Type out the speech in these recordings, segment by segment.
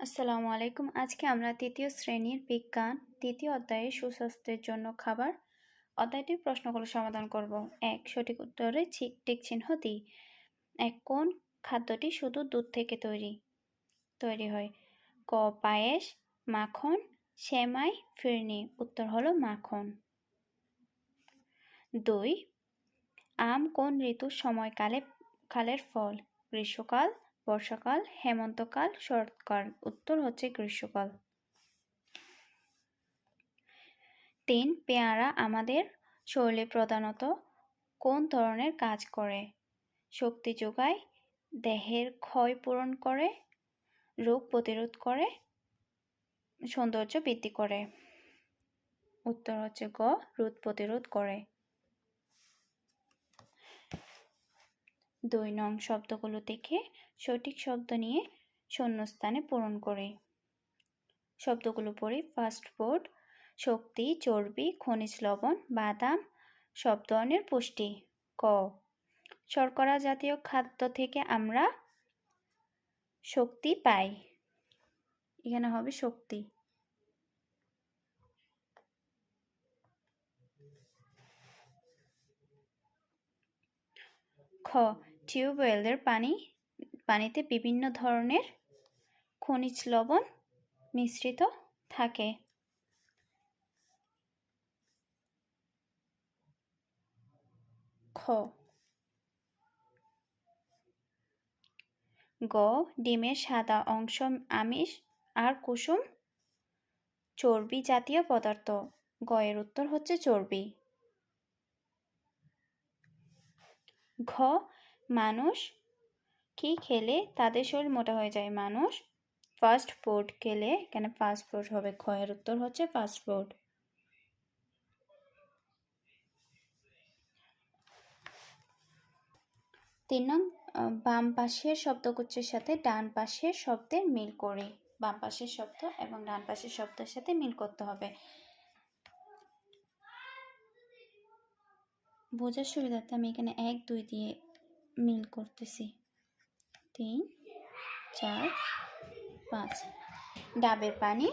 আসসালামু আলাইকুম। আজকে আমরা তৃতীয় শ্রেণির বিজ্ঞান, তৃতীয় অধ্যায়ে সুস্বাস্থ্যের জন্য খাবার অধ্যায়টির প্রশ্নগুলো সমাধান করব। এক, সঠিক উত্তরে টিক চিহ্ন দিই এক, কোন খাদ্যটি শুধু দুধ থেকে তৈরি তৈরি হয়? ক, পায়েস, মাখন, সেমাই, ফিরনি। উত্তর হলো মাখন। দুই, আম কোন ঋতুর সময়কালে, কালের ফল, গ্রীষ্মকাল বর্ষাকাল, হেমন্তকাল, শরৎকাল। উত্তর হচ্ছে গ্রীষ্মকাল। তিন, পেয়ারা আমাদের শরীরে প্রধানত কোন ধরনের কাজ করে? শক্তি যোগায়, দেহের ক্ষয় পূরণ করে, রোগ প্রতিরোধ করে, সৌন্দর্য বৃদ্ধি করে। উত্তর হচ্ছে গ রোগ প্রতিরোধ করে। দুই নং শব্দগুলো দেখে সঠিক শব্দ নিয়ে শূন্যস্থানে পূরণ করে। শব্দগুলো পড়ি ফাস্ট ফুড শক্তি, চর্বি, খনিজ লবণ, বাদাম সব ধরনের পুষ্টি, ক। শর্করা জাতীয় খাদ্য থেকে আমরা শক্তি পাই। এখানে হবে শক্তি। খ, টিউবওয়েলের পানি পানিতে বিভিন্ন ধরনের খনিজ লবণ মিশ্রিত থাকে। খ। গ। ডিমের সাদা অংশ, আমিষ আর কুসুম চর্বি জাতীয় পদার্থ। গয়ের উত্তর হচ্ছে চর্বি। ঘ। মানুষ কি খেলে তাদের শরীর মোটা হয়ে যায়? মানুষ ফাস্ট ফুড খেলে এখানে ফাস্ট ফুড হবে? ক্ষয়ের উত্তর হচ্ছে ফাস্ট ফুড তিন নং বাম পাশের শব্দগুচ্ছের সাথে ডান পাশের শব্দের মিল করে। বাম পাশের শব্দ এবং ডান পাশের শব্দের সাথে মিল করতে হবে। বোঝার সুবিধার্থে আমি এখানে এক, দুই দিয়ে মিল করতেছি। তিন, চার, পাঁচ। ডাবের পানি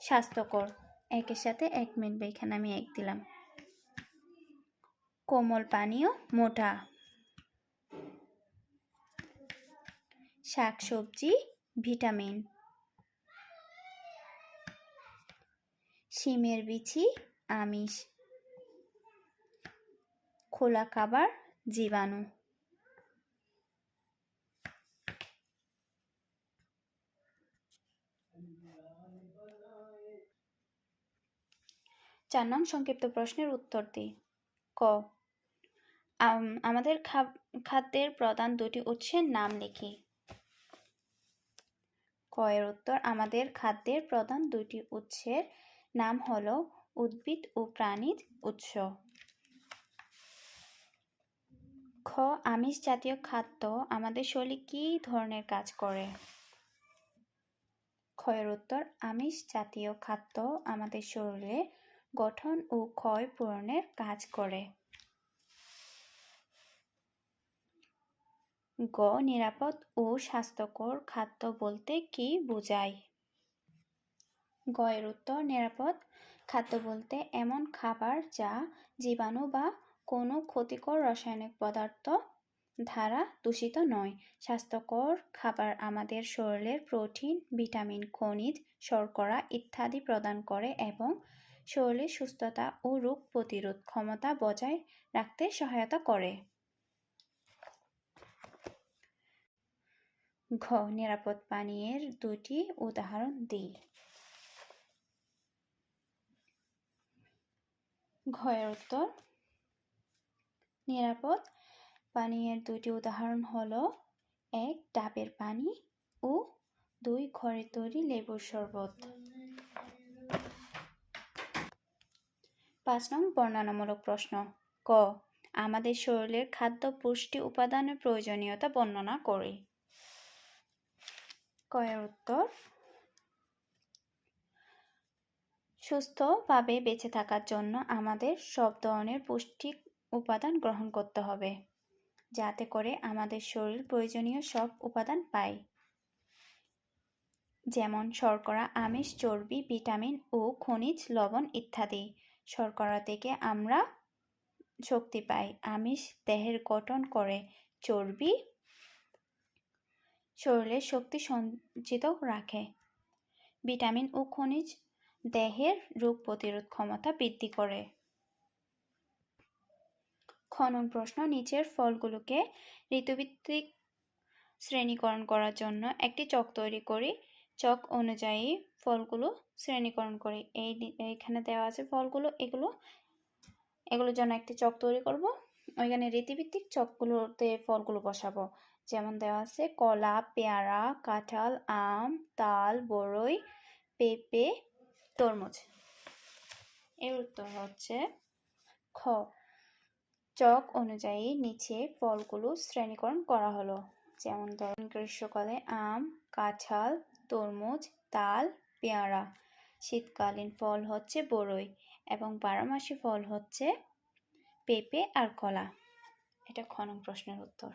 স্বাস্থ্যকর। একের সাথে এক মিলবে এখানে আমি এক দিলাম। কোমল পানীয় মোটা। শাকসবজি, ভিটামিন। শিমের বিচি, আমিষ। খোলা খাবার, জীবাণু। চার নং সংক্ষিপ্ত প্রশ্নের উত্তর দিই। ক। আমাদের খাদ্যের প্রধান দুটি উৎসের নাম লিখি। ক এর উত্তর, আমাদের খাদ্যের প্রধান দুটি উৎসের নাম হল উদ্ভিদ ও প্রাণীর উৎস। খ, আমিষ জাতীয় খাদ্য, আমাদের শরীরে কী ধরনের কাজ করে? ক্ষয়ের উত্তর, আমিষ জাতীয় খাদ্য আমাদের শরীরে গঠন ও ক্ষয় পূরণের কাজ করে। গ, নিরাপদ ও স্বাস্থ্যকর খাদ্য বলতে কি বোঝায়? গয়ের উত্তর, নিরাপদ খাদ্য বলতে এমন খাবার যা জীবাণু বা কোনো ক্ষতিকর রাসায়নিক পদার্থ দ্বারা দূষিত নয়। স্বাস্থ্যকর খাবার আমাদের শরীরের প্রোটিন, ভিটামিন, খনিজ, শর্করা ইত্যাদি প্রদান করে এবং শরীরের সুস্থতা ও রোগ প্রতিরোধ ক্ষমতা বজায় রাখতে সহায়তা করে। ঘ, নিরাপদ পানীয়ের দুটি উদাহরণ দিই। ঘয়ের উত্তর, নিরাপদ পানীয়ের দুটি উদাহরণ হলো, এক ডাবের পানি ও দুই ঘরে তৈরি লেবুর শরবত। পাঁচ নং বর্ণনামূলক প্রশ্ন। ক, আমাদের শরীরের খাদ্য, পুষ্টি, উপাদানের প্রয়োজনীয়তা বর্ণনা করে। কয়ের উত্তর, সুস্থভাবে বেঁচে থাকার জন্য আমাদের সব ধরনের পুষ্টি উপাদান গ্রহণ করতে হবে, যাতে করে আমাদের শরীর প্রয়োজনীয় সব উপাদান পায়। যেমন শর্করা, আমিষ, চর্বি, ভিটামিন ও খনিজ, লবণ ইত্যাদি। শর্করা থেকে আমরা শক্তি পাই। আমিষ দেহের গঠন করে চর্বি শরীরে শক্তি সঞ্চিত রাখে। ভিটামিন ও খনিজ দেহের রোগ প্রতিরোধ ক্ষমতা বৃদ্ধি করে। খনন প্রশ্ন, নিচের ফলগুলোকে ঋতুভিত্তিক শ্রেণীকরণ করার জন্য একটি চক তৈরি করি। চক অনুযায়ী ফলগুলো শ্রেণীকরণ করি। এই এইখানে দেওয়া আছে ফলগুলো, এগুলো, এগুলোর জন্য একটি চক তৈরি করব। ওইখানে রীতিভিত্তিক চকগুলোতে ফলগুলো বসাবো। যেমন দেওয়া আছে কলা, পেয়ারা, কাঁঠাল, আম, তাল বড়ই পেঁপে, তরমুজ। এর উত্তর হচ্ছে খ। চক অনুযায়ী নিচে ফলগুলো শ্রেণীকরণ করা হলো। যেমন ধরুন গ্রীষ্মকালে আম, কাঁঠাল তরমুজ, তাল, পেয়ারা। শীতকালীন ফল হচ্ছে বড়ই এবং বারোমাসি ফল হচ্ছে পেঁপে আর কলা। এটা খনন প্রশ্নের উত্তর।